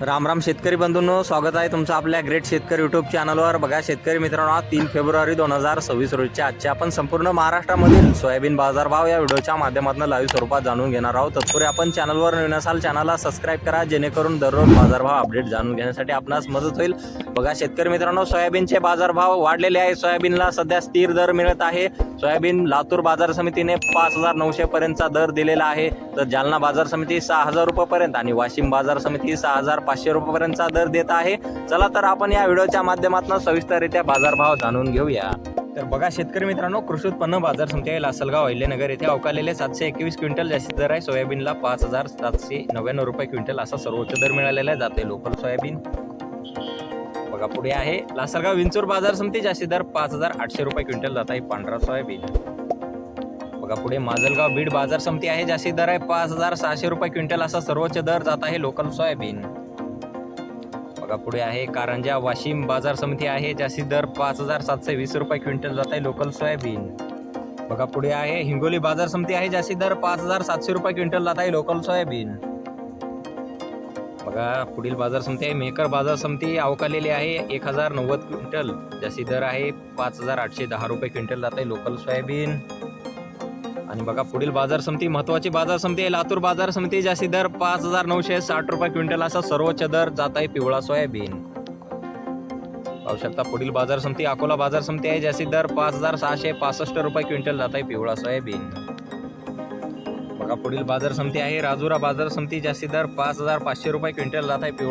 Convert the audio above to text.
राम राम शेतकरी बंधूंनो स्वागत आहे तुमचं आपल्या ग्रेट शेतकरी युट्यूब चॅनलवर बघा शेतकरी मित्रांनो आज तीन फेब्रुवारी दोन हजार सव्वीस रोजच्या आजच्या आपण संपूर्ण महाराष्ट्रामधील सोयाबीन बाजारभाव या व्हिडिओच्या माध्यमातून लाईव्ह स्वरूपात जाणून घेणार आहोत. तत्पूर्वी आपण चॅनलवर नवीन असाल चॅनलला सबस्क्राईब करा जेणेकरून दररोज बाजारभाव अपडेट जाणून घेण्यासाठी आपणास मदत होईल. बघा शेतकरी मित्रांनो सोयाबीनचे बाजारभाव वाढलेले आहे. सोयाबीनला सध्या स्थिर दर मिळत आहे. सोयाबीन लातूर बाजार समितीने पाच हजार नऊशे पर्यंतचा दर दिलेला आहे. तर जालना बाजार समिती सहा हजार रुपयापर्यंत आणि वाशिम बाजार समिती सहा हजार पाचशे रुपयापर्यंतचा दर देत आहे. चला तर आपण या व्हिडिओच्या माध्यमातून सविस्तररित्या बाजारभाव जाणून घेऊया. तर बघा शेतकरी मित्रांनो कृषी उत्पन्न बाजार समिती आहे लासलगाव अहिलेनगर येथे अवकालेले सातशे एकवीस क्विंटल जास्तीत दर आहे. सोयाबीनला पाच हजार सातशे नव्याण्णव रुपये क्विंटल असा सर्वोच्च दर मिळालेला आहे. जाते लोकल सोयाबीन. बघा पुढे आहे. लासलगाव विंचूर बाजार समिती जास्तीत दर पाच हजार आठशे रुपये क्विंटल जात आहे पांढरा सोयाबीन. बघा पुढे माजलगाव बीड बाजार समिती आहे. जास्तीत दर आहे पाच हजार सहाशे रुपये क्विंटल असा सर्वोच्च दर जात आहे लोकल सोयाबीन. पुढे आहे. कारंजा वाशिम बाजार समिती आहे जास्तीत दर पाच हजार सातशे वीस रुपये क्विंटल जात आहे लोकल सोयाबीन. बघा पुढे आहे हिंगोली बाजार समिती आहे जास्तीत दर पाच हजार सातशे रुपये क्विंटल जात आहे लोकल सोयाबीन. बघा पुढील बाजार समिती आहे मेकर बाजार समिती अवकालेली आहे एक हजार नव्वद क्विंटल. जास्ती दर आहे पाच हजार आठशे दहा रुपये क्विंटल जात आहे लोकल सोयाबीन. आणि बघा पुढील बाजार समिती महत्वाची बाजार समिती आहे. लातूर बाजार समिती जास्ती दर पाच हजार नऊशे साठ रुपये क्विंटल असा सर्वोच्च दर जात आहे पिवळा सोयाबीन. पाहू शकता पुढील बाजार समिती अकोला बाजार समिती आहे जास्ती दर पाच हजार सहाशे पासष्ट रुपये क्विंटल जात आहे पिवळा सोयाबीन. बघा पुढील बाजार समिती आहे राजुरा बाजार समिती जास्ती दर पाच हजार पाचशे रुपये क्विंटल जात आहे पिवळा